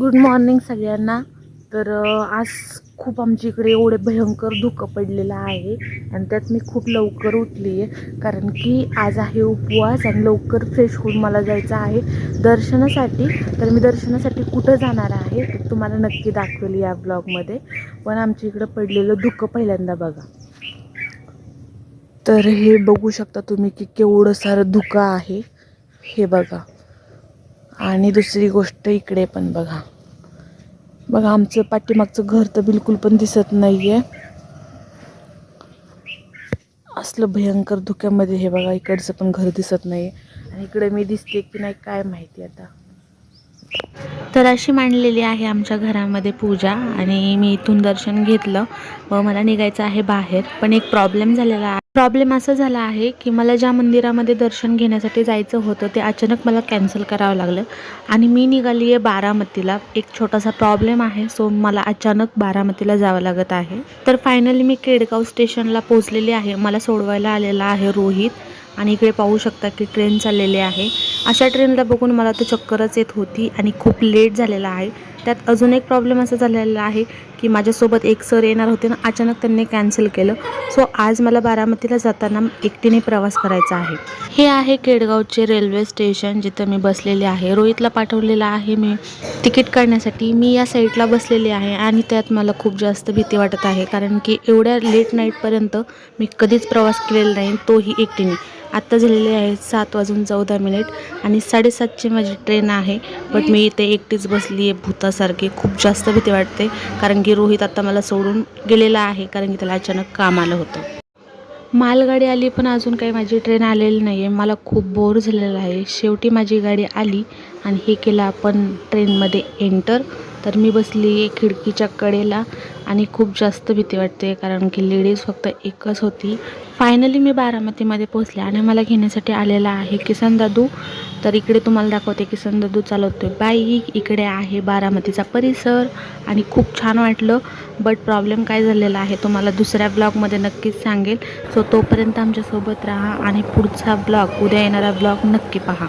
Good morning सगळ्यांना. तर आज खूप आमच्या इकडे एवढे भयंकर धुकं पडलेलं आहे आणि त्यात मी खूप लवकर उठली आहे कारण की आज आहे उपवास आणि लवकर फ्रेश होऊन मला जायचं आहे दर्शनासाठी. तर मी दर्शनासाठी कुठं जाणार आहे ते तुम्हाला नक्की दाखवेल या ब्लॉगमध्ये पण आमच्या इकडं पडलेलं धुकं पहिल्यांदा बघा. तर हे बघू शकता तुम्ही की केवढं सारं धुकं आहे. हे बघा. आणि दुसरी गोष्ट इकडे पण बघा. बघा आमचं पाठीमागचं घर तर बिलकुल पण दिसत नाही आहे असलं भयंकर धुक्यामध्ये हे बघा इकडचं पण घर दिसत नाही आणि इकडे मी दिसते की नाही काय माहिती आता. तर अशी मांडलेली आहे आमच्या घरामध्ये पूजा आणि मी इथून दर्शन घेतलं व मला निघायचं आहे बाहेर. पण एक प्रॉब्लेम झालेला आहे. प्रॉब्लेम असा झाला आहे की मला ज्या मंदिरामध्ये दर्शन घेण्यासाठी जायचं होतं ते अचानक मला कॅन्सल करावं लागलं आणि मी निघाली आहे बारामतीला. एक छोटासा प्रॉब्लेम आहे सो मला अचानक बारामतीला जावं लागत आहे. तर फायनली मी केडगाव स्टेशनला पोहोचलेली आहे. मला सोडवायला आलेला आहे रोहित आणि इकडे पाहू शकता की ट्रेन चाललेली आहे. अशा ट्रेनला बघून मला तर चक्करच येत होती आणि खूप लेट झालेला आहे. त्यात अजून एक प्रॉब्लेम असा झालेला आहे की माझ्यासोबत एक सर येणार होते ना अचानक त्यांनी कॅन्सल केलं. सो आज मला बारामतीला जाताना एकटीने प्रवास करायचा आहे. हे आहे केडगावचे रेल्वे स्टेशन जिथं मी बसलेले आहे. रोहितला पाठवलेलं आहे मी तिकीट काढण्यासाठी. मी या साईडला बसलेली आहे आणि त्यात मला खूप जास्त भीती वाटत आहे. कारण की एवढ्या लेट नाईटपर्यंत मी कधीच प्रवास केलेला नाही. तोही एकटीने. आत्ता झालेले आहेत सात वाजून चौदा मिनिट आणि साडेसातची माझी ट्रेन आहे. बट मी इथे एकटीच बसली आहे सारखी खूप जास्त भीती वाटते. कारण की रोहित आता मला सोडून गेलेला आहे कारण की त्याला अचानक काम आलं होतं. मालगाडी आली पण अजून काही माझी ट्रेन आलेली नाही आहे मला खूप बोर झालेलं आहे. शेवटी माझी गाडी आली आणि हे केलं आपण ट्रेनमध्ये एंटर तर मी बसली आहे खिडकीच्या कडेला आणि खूप जास्त भीती वाटते कारण की लेडीज फक्त एकच होती. फायनली मी बारामतीमध्ये पोचले आणि मला घेण्यासाठी आलेला आहे किसन दादू. तर इकडे तुम्हाला दाखवते किसन दादू चालवतोय. बाईक इकडे आहे बारामतीचा परिसर आणि खूप छान वाटलं बट प्रॉब्लेम काय झालेला आहे तुम्हाला दुसऱ्या ब्लॉगमध्ये नक्कीच सांगेल. सो तोपर्यंत आमच्यासोबत राहा आणि पुढचा ब्लॉग उद्या येणारा ब्लॉग नक्की पहा.